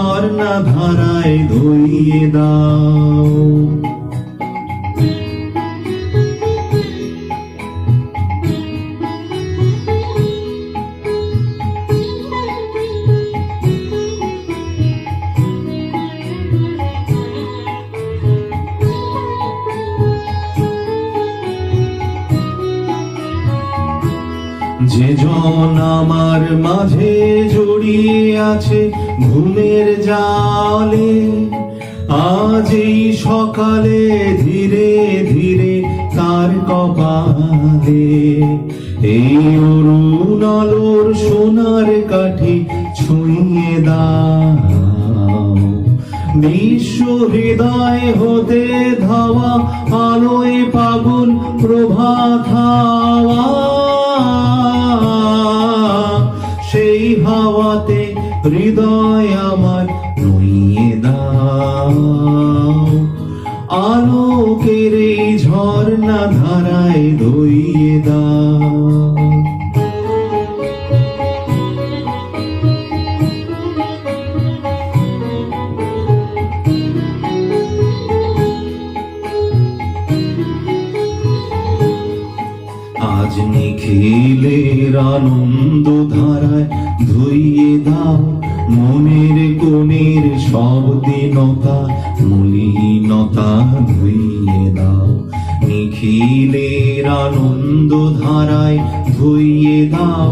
ঝর্ণা ধারায় ধুইয়ে দাও যে জন আমার মাঝে জড়িয়ে আছে ঘুমের জালে, আজ এই সকালে ধীরে ধীরে তার কপালে এই অরুণ আলোর সোনার কাঠি ছুঁয়ে দাও। বিশ্ব হৃদয় হতে ধাওয়া আলোয় পাগুন প্রভাত হৃদয় আমার নইয়ে দাও আলোকের এই ঝর্ণা ধারায় দইয়ে দাও। আজ নিখিলের আনন্দ ধারায় ধুইয়ে দাও। মনের কোণের সব দিনতা মলিনতা ধুইয়ে দাও। নিখিলের আনন্দ ধারায় ধুইয়ে দাও।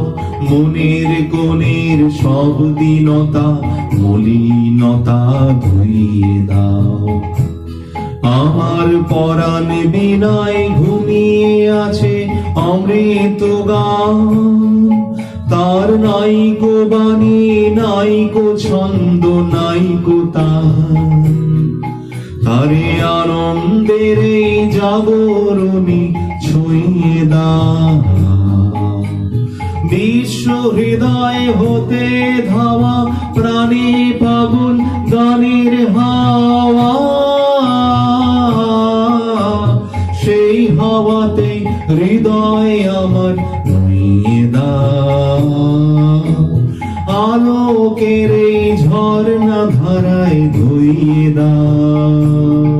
মনের কোণের সব দিনতা মলিনতা ধুইয়ে দাও। আমার পরাণ বিনায় ঘুমিয়ে আছে, অমৃত গান। তার নাইকো বাণী নাইকো ছন্দ নাইকো তান তারে। আনন্দের এই জাগরণী ছুঁয়ে দাও। বিশ্ব হৃদয় হতে ধাওয়া প্রাণী পাগল গানের হাওয়া। সেই হাওয়াতে হৃদয় আমার দাও আলোকের এই ঝর্ণা ধারায় ধুইয়ে দাও।